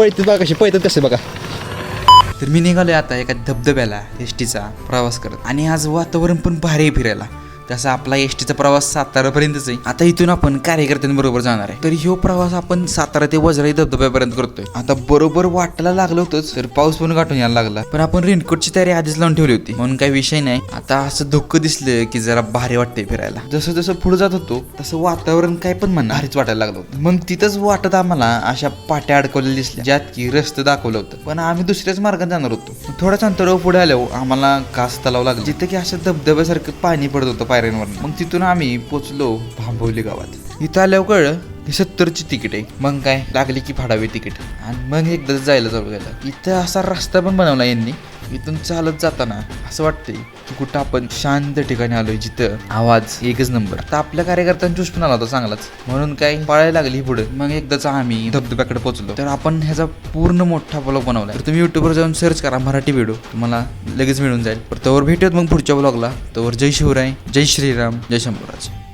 पळतात बघा कशी पळतात कसे बघा. तर मी निघालोय आता एका धबधब्याला एस टीचा प्रवास करत. आणि आज वातावरण पण भारी फिरायला. तसा आपला एस टीचा प्रवास सातारापर्यंतच आहे आता इथून आपण कार्यकर्त्यांबरोबर जाणार आहे. तर ह्यो प्रवास आपण सातारा ते वजराई धबधब्यापर्यंत करतोय. आता बरोबर वाटायला लागलं होतं तर पाऊस पण गाठून यायला लागला. पण आपण रेनकोटची तयारी आधीच लावून ठेवली होती. म्हणून काही विषय नाही. आता असं धुक्क दिसलं की जरा भारी वाटतंय फिरायला. जसं जसं पुढे जात होतो तसं वातावरण काय पण म्हणा भारीच वाटायला लागलं होतं. मग तिथंच वाटत आम्हाला अशा पाट्या अडकवलेल्या दिसल्या ज्यात की रस्ते दाखवलं होतं. पण आम्ही दुसऱ्याच मार्गाने जाणार होतो. थोड्याच अंतरावर पुढे आल्यावर आम्हाला कास तलाव लागला. जिथं की असं धबधब्यासारखं पाणी पडत होतं पायऱ्यांवर मग तिथून आम्ही पोचलो भांबवली गावात. इथं आल्यावर ही सत्तरची तिकीट आहे. मग काय? लागली की फाडावी तिकीट. आणि मग एकदा जायला चालू गेलं. इथं असा रस्ता पण बनवला यांनी. इथून चालत जाताना असं वाटतंय की कुठं आपण शांत ठिकाणी आलोय जिथं आवाज एकच नंबर. आता आपल्या कार्यकर्त्यांचा पण आला होता चांगलाच. म्हणून काय? पळायला लागली पुढे. मग एकदाच आम्ही धबधब्याकडे पोहोचलो. तर आपण ह्याचा पूर्ण मोठा ब्लॉग बनवला तर तुम्ही युट्यूबवर जाऊन सर्च करा मराठी व्हिडिओ तुम्हाला लगेच मिळून जाईल. तर तोवर भेटूयात मग पुढच्या ब्लॉगला तोवर जय शिवराय जय श्रीराम जय शंभूराज.